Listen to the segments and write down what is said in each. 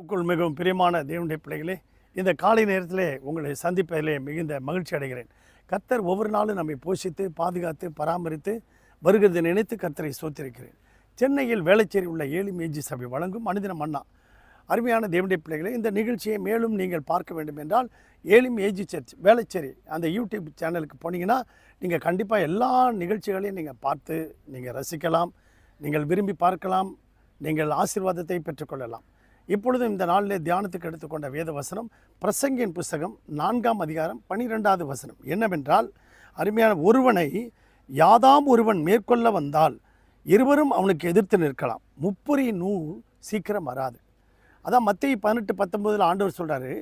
உக்குள் மிகவும் பிரியமான தேவனுடைய பிள்ளைகளே இந்த காலை நேரத்திலே உங்களை சந்திப்பதிலே மிகுந்த மகிழ்ச்சி அடைகிறேன். கர்த்தர் ஒவ்வொரு நாளும் நம்மை போஷித்து பாதுகாத்து பராமரித்து வருகிறதை நினைத்து கர்த்தரை சோத்திருக்கிறேன் சென்னையில் வேளச்சேரி உள்ள ஏழு மேஜி சபை வழங்கும் மனிதனம் அண்ணா. அருமையான தேவனுடைய பிள்ளைகளே இந்த நிகழ்ச்சியை மேலும் நீங்கள் பார்க்க வேண்டும் என்றால் ஏழும் ஏஜி சர்ச் வேளச்சேரி அந்த யூடியூப் சேனலுக்கு போனீங்கன்னா நீங்கள் கண்டிப்பாக எல்லா நிகழ்ச்சிகளையும் நீங்கள் பார்த்து நீங்கள் ரசிக்கலாம் நீங்கள் விரும்பி பார்க்கலாம் நீங்கள் ஆசீர்வாதத்தை பெற்றுக்கொள்ளலாம். இப்பொழுதும் இந்த நாளிலே தியானத்துக்கு எடுத்துக்கொண்ட வேத வசனம் பிரசங்கின் புஸ்தகம் நான்காம் அதிகாரம் பனிரெண்டாவது வசனம். என்னவென்றால் அருமையான ஒருவனை யாதாம் ஒருவன் மேற்கொள்ள வந்தால் இருவரும் அவனுக்கு எதிர்த்து நிற்கலாம். முப்புரி நூல் சீக்கிரம் வராது. அதான் மத்திய பதினெட்டு பத்தொன்பதில் ஆண்டவர் சொல்கிறாரு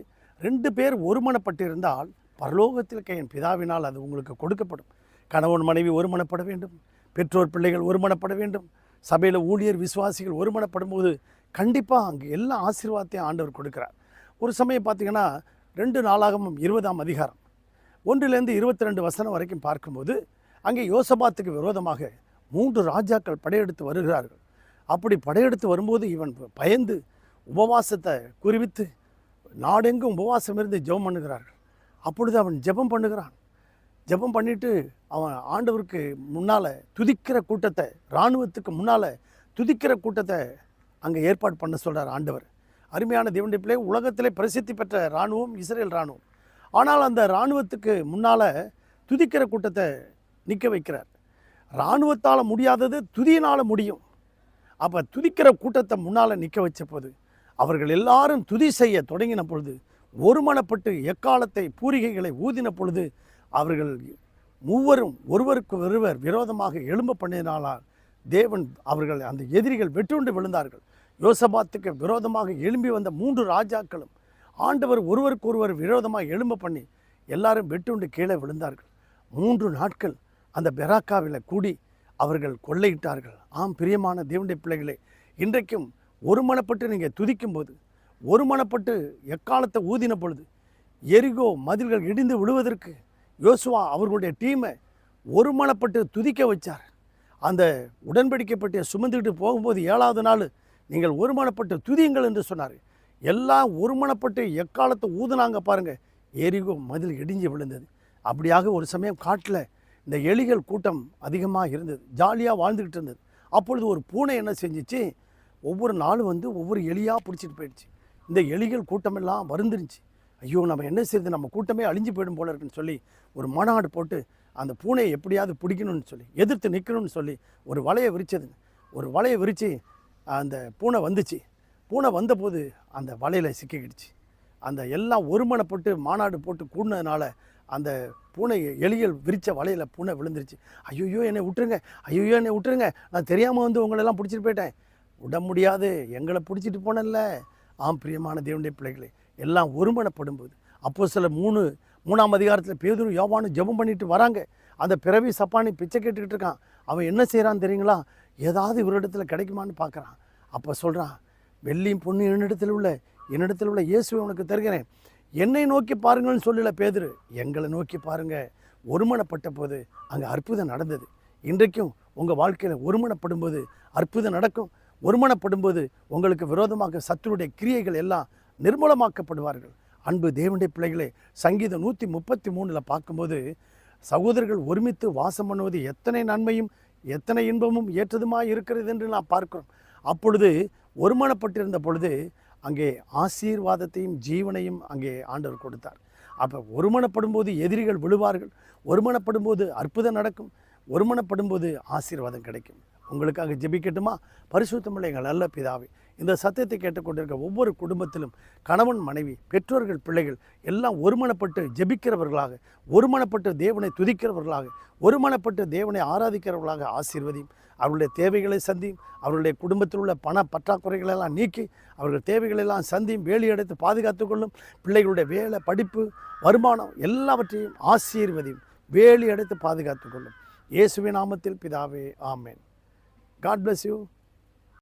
ரெண்டு பேர் ஒருமனப்பட்டிருந்தால் பரலோகத்தில் என் பிதாவினால் அது உங்களுக்கு கொடுக்கப்படும். கணவன் மனைவி ஒருமனப்பட வேண்டும் பெற்றோர் பிள்ளைகள் ஒருமனப்பட வேண்டும் சபையில் ஊழியர் விசுவாசிகள் ஒருமனப்படும் போது கண்டிப்பாக அங்கே எல்லா ஆசீர்வாதத்தையும் ஆண்டவர் கொடுக்குறார். ஒரு சமயம் பார்த்தீங்கன்னா ரெண்டு நாளாகமும் இருபதாம் அதிகாரம். ஒன்றுலேருந்து இருபத்தி ரெண்டு வசனம் வரைக்கும் பார்க்கும்போது அங்கே யோசபாத்துக்கு விரோதமாக மூன்று ராஜாக்கள் படையெடுத்து வருகிறார்கள். அப்படி படையெடுத்து வரும்போது இவன் பயந்து உபவாசத்தை குறிவித்து நாடெங்கும் உபவாசம் இருந்து ஜெபம் பண்ணுகிறார்கள். அப்பொழுது அவன் ஜெபம் பண்ணுகிறான். ஜெபம் பண்ணிட்டு அவன் ஆண்டவருக்கு முன்னால் துதிக்கிற கூட்டத்தை இராணுவத்துக்கு முன்னால் துதிக்கிற கூட்டத்தை அங்கே ஏற்பாடு பண்ண சொல்கிறார் ஆண்டவர். அருமையான தேவனுடைய பிள்ளை உலகத்திலே பிரசித்தி பெற்ற இராணுவம் இஸ்ரேல் இராணுவம். ஆனால் அந்த இராணுவத்துக்கு முன்னால் துதிக்கிற கூட்டத்தை நிற்க வைக்கிறார். இராணுவத்தால் முடியாதது துதியினால் முடியும். அப்போ துதிக்கிற கூட்டத்தை முன்னால் நிற்க வச்ச போது அவர்கள் எல்லாரும் துதி செய்ய தொடங்கின பொழுது ஒருமனப்பட்டு எக்காலத்தை பூரிகைகளை ஊதின பொழுது அவர்கள் மூவரும் ஒருவருக்கு ஒருவர் விரோதமாக எழும்ப பண்ணினாலால் தேவன் அவர்கள் அந்த எதிரிகள் வெற்றுண்டு விழுந்தார்கள். யோசபாத்துக்கு விரோதமாக எழும்பி வந்த மூன்று ராஜாக்களும் ஆண்டவர் ஒருவருக்கு ஒருவர் விரோதமாக எழும்ப பண்ணி எல்லாரும் வெட்டுண்டு கீழே விழுந்தார்கள். மூன்று நாட்கள் அந்த பெராக்காவில் கூடி அவர்கள் கொள்ளையிட்டார்கள். ஆம் பிரியமான தேவனுடைய பிள்ளைகளே இன்றைக்கும் ஒருமனப்பட்டு நீங்கள் துதிக்கும்போது ஒருமனப்பட்டு எக்காலத்தை ஊதின பொழுது எரிகோ மதில்கள் இடிந்து விழுவதற்கு யோசுவா அவர்களுடைய டீமை ஒருமனப்பட்டு துதிக்க வச்சார். அந்த உடன்படிக்கப்பட்ட சுமந்துக்கிட்டு போகும்போது ஏழாவது நாள் நீங்கள் ஒருமனப்பட்டு துதியுங்கள் என்று சொன்னார். எல்லாம் ஒருமனப்பட்டு எக்காலத்தை ஊதுனாங்க பாருங்கள் எரிகோ மதில் இடிஞ்சு விழுந்தது. அப்படியாக ஒரு சமயம் காட்டில் இந்த எலிகள் கூட்டம் அதிகமாக இருந்தது. ஜாலியாக வாழ்ந்துக்கிட்டு இருந்தது. அப்பொழுது ஒரு பூனை என்ன செஞ்சிச்சு? ஒவ்வொரு நாளும் வந்து ஒவ்வொரு எலியாக பிடிச்சிட்டு போயிடுச்சு. இந்த எலிகள் கூட்டமெல்லாம் வருந்துருச்சு ஐயோ நம்ம என்ன செய்யுது நம்ம கூட்டமே அழிஞ்சு போயிடும் போல இருக்குன்னு சொல்லி ஒரு மாநாடு போட்டு அந்த பூனையை எப்படியாவது பிடிக்கணும்னு சொல்லி எதிர்த்து நிற்கணும்னு சொல்லி ஒரு வலையை விரிச்சதுங்க ஒரு வலையை விரித்து அந்த பூனை வந்துச்சு. பூனை வந்தபோது அந்த வலையில் சிக்கிக்கிடுச்சு. அந்த எல்லாம் ஒருமனப்பட்டு மாநாடு போட்டு கூடினதுனால அந்த பூனை எலிகள் விரித்த வலையில் பூனை விழுந்துருச்சு. ஐயோ என்னை விட்டுருங்க. ஐயோ என்னை விட்டுருங்க. நான் தெரியாமல் வந்து உங்களெல்லாம் பிடிச்சிட்டு போயிட்டேன். விட முடியாது. எங்களை பிடிச்சிட்டு போனேன்ல. ஆம் பிரியமான தேவனுடைய பிள்ளைகளே எல்லாம் ஒருமனப்படும்போது அப்போ சில மூணு மூணாம் அதிகாரத்தில் பேதுரு யோவானு ஜெபம் பண்ணிட்டு வராங்க. அந்த பிறவி சப்பானி பிச்சை கேட்டுக்கிட்டு இருக்கான். அவன் என்ன செய்கிறான் தெரியுங்களா? ஏதாவது இவரிடத்துல கிடைக்குமான்னு பார்க்குறான். அப்போ சொல்கிறான் வெள்ளியும் பொண்ணு என்னிடத்தில் உள்ள என்னிடத்தில் உள்ள இயேசுவை உனக்கு தருகிறேன். என்னை நோக்கி பாருங்கள்னு சொல்லல பேதுரு. எங்களை நோக்கி பாருங்க. ஒருமனப்பட்ட போது அங்கே அற்புதம் நடந்தது. இன்றைக்கும் உங்கள் வாழ்க்கையில் ஒருமனப்படும் போது அற்புதம் நடக்கும். ஒருமனப்படும் போது உங்களுக்கு விரோதமாக சத்துருடைய கிரியைகள் எல்லாம் நிர்மூலமாக்கப்படுவார்கள். அன்பு தேவனுடைய பிள்ளைகளே சங்கீதம் நூற்றி முப்பத்தி மூணில் பார்க்கும்போது சகோதரர்கள் ஒருமித்து வாசம் பண்ணுவது எத்தனை நன்மையும் எத்தனை இன்பமும் ஏற்றதுமாய் இருக்கிறது என்று நான் பார்க்கிறோம். அப்பொழுது ஒருமனப்பட்டிருந்த பொழுது அங்கே ஆசீர்வாதத்தையும் ஜீவனையும் அங்கே ஆண்டவர் கொடுத்தார். அப்போ ஒருமனப்படும் போது எதிரிகள் விழுவார்கள் ஒருமனப்படும் போது அற்புதம் நடக்கும் ஒருமனப்படும் போது ஆசீர்வாதம் கிடைக்கும். உங்களுக்காக ஜெபிக்கட்டுமா? பரிசுத்தமில்லை எங்கள் நல்ல பிதாவே இந்த சத்தியத்தை கேட்டுக்கொண்டிருக்க ஒவ்வொரு குடும்பத்திலும் கணவன் மனைவி பெற்றோர்கள் பிள்ளைகள் எல்லாம் ஒருமனப்பட்டு ஜெபிக்கிறவர்களாக ஒருமனப்பட்டு தேவனை துதிக்கிறவர்களாக ஒருமனப்பட்டு தேவனை ஆராதிக்கிறவர்களாக ஆசீர்வதியும். அவர்களுடைய தேவைகளை சந்தியும் அவர்களுடைய குடும்பத்தில் உள்ள பண பற்றாக்குறைகளெல்லாம் நீக்கி அவர்கள் தேவைகளெல்லாம் சந்தியும் வேலி எடுத்து பாதுகாத்து கொள்ளும் பிள்ளைகளுடைய வேலை படிப்பு வருமானம் எல்லாவற்றையும் ஆசீர்வதியும் வேலி எடுத்து பாதுகாத்து கொள்ளும். இயேசுவின் நாமத்தில் பிதாவே ஆமேன். God bless you